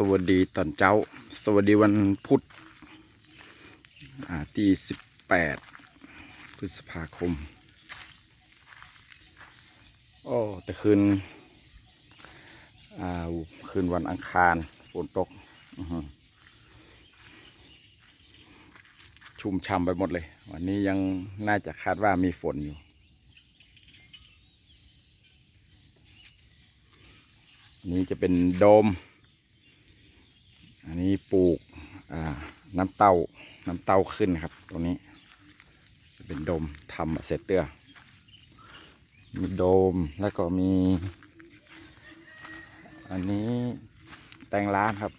สวัสดีตอนเจ้า สวัสดีวันพุธที่สิบแปดพฤษภาคมโอ้แต่คืนคืนวันอังคารฝนตกชุ่มช่ำไปหมดเลย วันนี้ยังน่าจะคาดว่ามีฝนอยู่นี่จะเป็นโดม อันนี้ปลูกน้ำเต้าน้ำเต้าขึ้นครับตรงนี้เป็นโดมทำเสร็จเตื้อมีโดมแล้วก็มี อันนี้แตงร้านครับ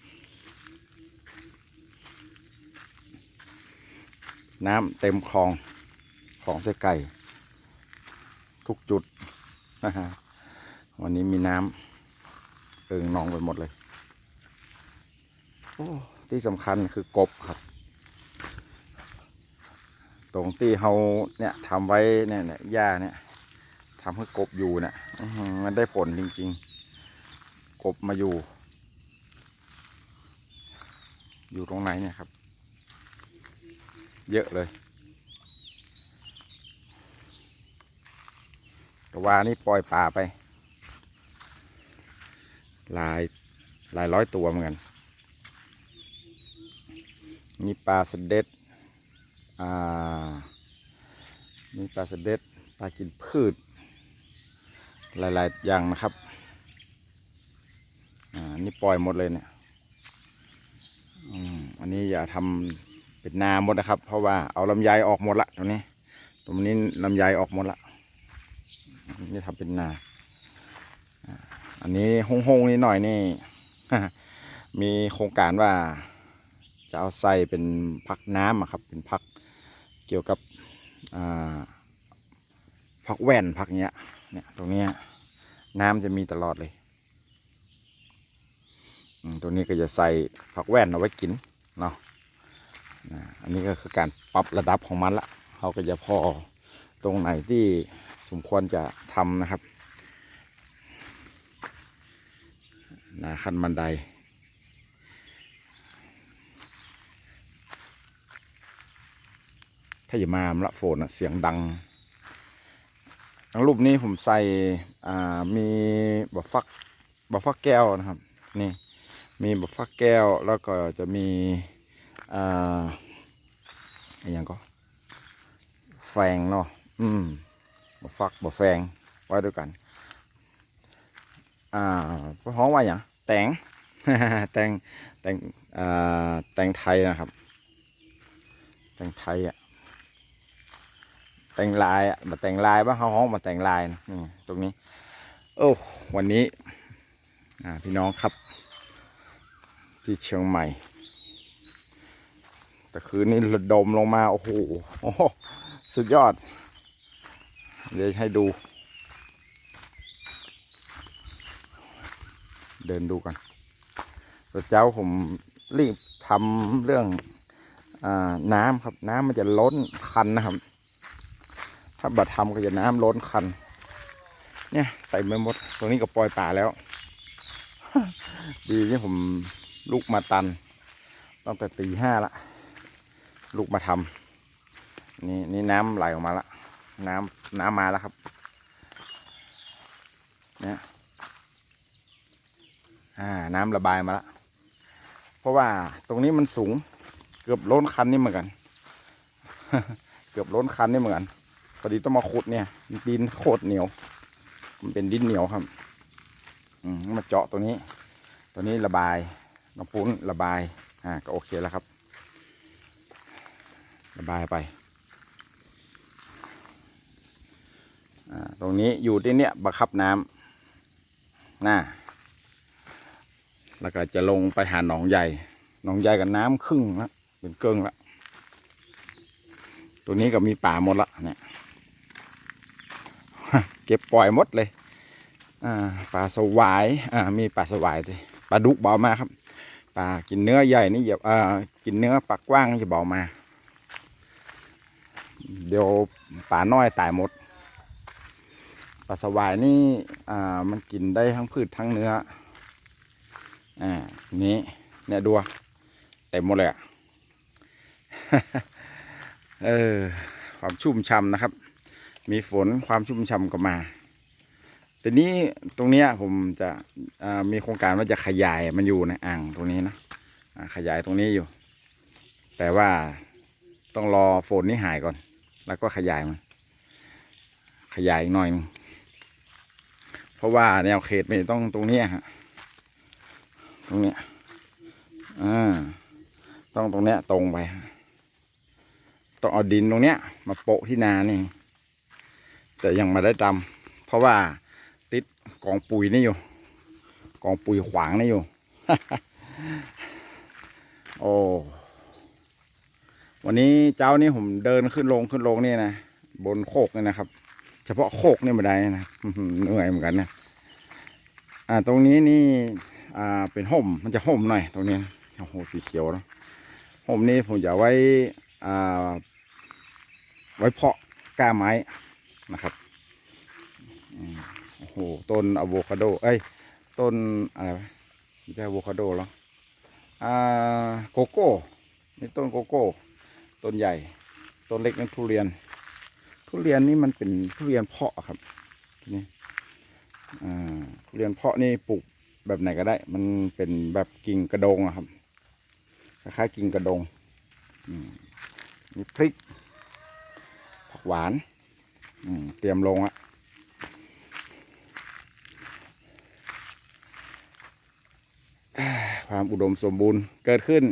น้ำเต็มคลองของเสไก่ ทุกจุดนะฮะวันนี้มีน้ำเอิงนองไปหมดเลย ที่สำคัญคือกบครับ ตรงที่เขาเนี่ยทำไว้เนี่ยเนี่ยหญ้าเนี่ยทำให้กบอยู่เนี่ยมันได้ผลจริง ๆ กบมาอยู่ อยู่ตรงไหนเนี่ยครับ เยอะเลยกวานี่ปล่อยป่าไป หลายหลายร้อยตัวเหมือนกัน มีปลาสเด็ดอ่ามีปลาสเด็ดปลากินพืช หลายๆอย่างนะครับอ่านี่ปล่อยหมดเลยเนี่ยอันนี้อย่าทำเป็นนาหมดนะครับ เพราะว่าเอาลำไยออกหมดละตรงนี้ ตรงนี้ลำไยออกหมดละนี่ทำเป็นนาอันนี้ห้องๆนิดหน่อยนี่ มีโครงการว่า จะเอาใส่เป็นพักน้ำอะครับเป็นพักเกี่ยวกับอ่าพักแว่นพักเนี้ยเนี่ยตรงนี้น้ำจะมีตลอดเลยอืมตัวนี้ก็จะใส่พักแว่นเอาไว้กินเนาะนะอันนี้ก็คือการปรับระดับของมันละเขาก็จะพอตรงไหนที่สมควรจะทำนะครับนะขั้นบันได ถ้าอย่ามาละโฟนเสียงดังทั้งรูปนี้ผมใส่มีบะฟักบะฟักแก้วนะครับนี่มีบะฟักแก้วแล้วก็จะมีอ่าอะไรอย่างก็แฟงเนาะอืมบะฟักบะแฟงไว้ด้วยกันอ่าพวกฮ้องว่าอย่างแตงแตงแตงอ่าแตงไทยนะครับแตงไทยอะ แต่งลายอะมาแต่งลายบ้างเขาห้องมาแต่งลายนะนี่ตรงนี้ โอ้วันนี้พี่น้องครับ ที่เชียงใหม่ แต่คืนนี้ระดมลงมา โอ้โหสุดยอด เดี๋ยวให้ดู เดินดูกันแต่เจ้าผมรีบทำเรื่องอน้ำครับ น้ำมันจะล้นคันนะครับ ถ้าบัดทำก็จะน้ำล้นคัน เนี่ยเต็มไปหมด ตรงนี้ก็ปล่อยป่าแล้ว ดีที่ผมลูกมาตัน ตั้งแต่ตีห้าละ ลูกมาทำนี่นี่น้ำไหลออกมาละ น้ำน้ำมาแล้วครับ เนี่ยอ่าน้ำระบายมาละ เพราะว่าตรงนี้มันสูง เกือบล้นคันนี่เหมือนกัน เกือบล้นคันนี่เหมือนกัน พอดีต้องมาขุดเนี่ยดินโคตรเหนียว มันเป็นดินเหนียวครับ อืมมาเจาะตัวนี้ ตัวนี้ระบายน้ำปุ้นระบาย อ่า ก็โอเคแล้วครับ ระบายไป อ่า ตรงนี้อยู่ที่เนี้ยบังคับน้ำน่าแล้วก็จะลงไปหาหนองใหญ่ หนองใหญ่กับน้ำครึ่งละเป็นเกิงละ ตัวนี้ก็มีป่าหมดละเนี่ย เก็บปล่อยหมดเลยปลาสวายมีปลาสวายด้วยปลาดุกเบามาครับปลากินเนื้อใหญ่นี่อย่าอ่ากินเนื้อปลากว้างจะเบามา เดี๋ยวปลาน้อยตายหมดปลาสวายนี่มันกินได้ทั้งพืชทั้งเนื้ออ่านี้เนี่ยดูเต็มหมดเลยอะเออความชุ่มช่ำนะครับ มีฝนความชุ่มช่ำก็มาแต่นี้ตรงเนี้ยผมจะมีโครงการว่าจะขยายมันอยู่ในอ่างตรงนี้นะขยายตรงนี้อยู่ แต่ว่าต้องรอฝนนี้หายก่อน แล้วก็ขยายมันขยายอีกหน่อยนึงเพราะว่าแนวเขตมันต้องตรงเนี้ยฮะตรงเนี้ยอ่าต้องตรงเนี้ยตรงไปต้องเอาดินตรงเนี้ย มาโปะที่นานี่ แต่ยังไมาได้ตำเพราะว่าติดกองปุ๋ยนี่อยู่ กองปุ๋ยขวางนี่อยู่ โอ้วันนี้เจ้านี่ผมเดินขึ้นลงขึ้นลงนี่นะบนโคกนี่นะครับ เฉพาะโคกนี่ไม่ได้นะเหนื่อยเหมือนกันนะอ่าตรงนี้นี่อ่าเป็นห่มมันจะห่มหน่อยตรงนี้โอ้โหสีเขียวเนอะห่มนี้ผมจะไว้อ่าไว้เพาะกล้าไม้ นะครับโอ้โหต้นอะโวคาโดเอ้ยต้นอะไรไม่ใช่อะโวคาโดหรออ่าโกโก้นี่ต้นโกโก้ต้นใหญ่ต้นเล็กนั่นทุเรียน ทุเรียนนี่มันเป็นทุเรียนเพาะครับนี่อ่าทุเรียนเพาะนี่ปลูกแบบไหนก็ได้ มันเป็นแบบกิ่งกระโดงครับคล้ายๆกิ่งกระโดงมีพริกผักหวาน เตรียมลงละความอุดมสมบูรณ์เกิดขึ้น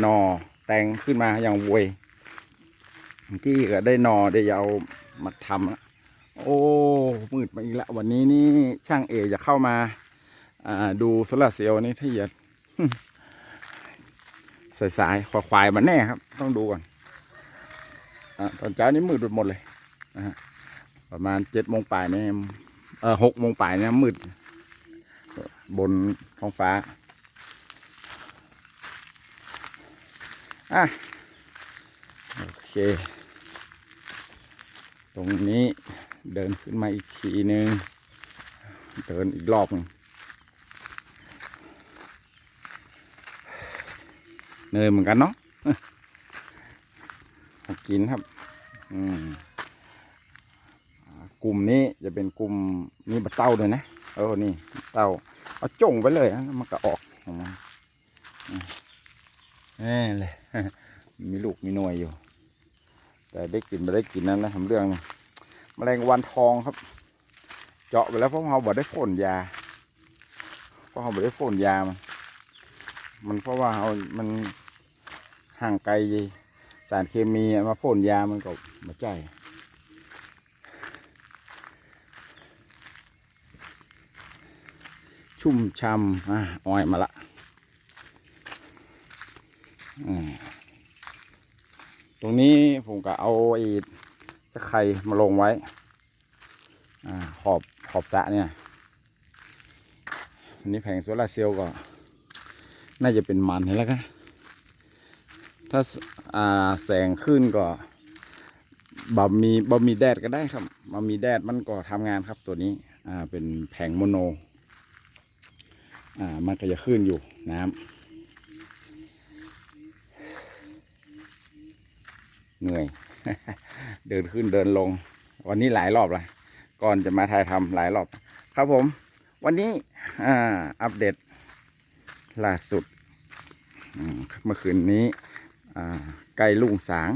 หนอแตงขึ้นมาอย่างวยที่ก็ได้หนอได้เอามาทำละโอ้มืดมาอีกแล้ววันนี้นี่ช่างเอจะเข้ามาดูโซลาร์เซลล์นี่ที่จะสายสายๆควายมันแน่ครับ ต้องดูก่อนอตอนเช้านี้มืดหมดเลย นะฮะประมาณเจ็ดโมงป่ายเนี่ยเออหกโมงป่ายเนี่ยมืด บนท้องฟ้าอะโอเค ตรงนี้เดินขึ้นมาอีกทีหนึ่งเดินอีกรอบนึงเหนื่อยเหมือนกันเนาะกินครับ อืม กลุ่มนี้จะเป็นกลุ่มมีบัตเต้าด้วยนะเออนี่เต้าเอาจงไปเลยนะมันก็ออกออกมาอืมนี่เลยมีลูกมีหน่วยอยู่ แต่ได้กินไม่ได้กินนั่นนะทำเรื่องแมลงวันทองครับ เจาะไปแล้วเพราะเราบ่ได้พ่นยาเพราะเราบ่ได้พ่นยามันมันเพราะว่าเรามันห่างไกลสารเคมีมาพ่นยามันก็มาใจ ชุ่มช่ำอะอ้อยมาละตรงนี้ผมก็เอาไอ้ตะไคร่มาลงไว้อขอบขอบสะเนี่ยอันนี้แผงโซลาร์เซลล์ก็ น่าจะเป็นมันนี่แล้วกันถ้าาแสงขึ้นก็บะมีบะมีแดดก็ได้ครับบะมีแดดมันก็ทำงานครับตัวนี้ อ่า เป็นแผงโมโน อ่ามันก็จะขึ้นอยู่น้ำเหนื่อย เดินขึ้นเดินลง วันนี้หลายรอบละก่อนจะมาถ่ายทำหลายรอบ ครับผม วันนี้อ่าอัปเดตล่าสุดเมื่อคืนนี้อ่าใกล้ลุ่งสาง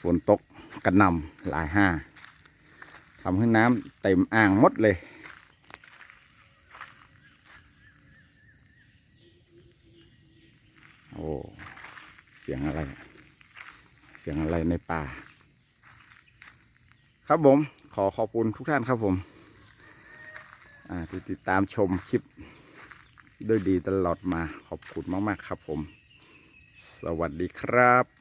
ฝนตกกระหนำหลายห้าทำให้น้ำเต็มอ่างหมดเลย โอ้เสียงอะไร เสียงอะไรในป่า ครับผม ขอขอบคุณทุกท่านครับผมที่ติดตามชมคลิปด้วยดีตลอดมาขอบคุณมาก ๆ ครับผม สวัสดีครับ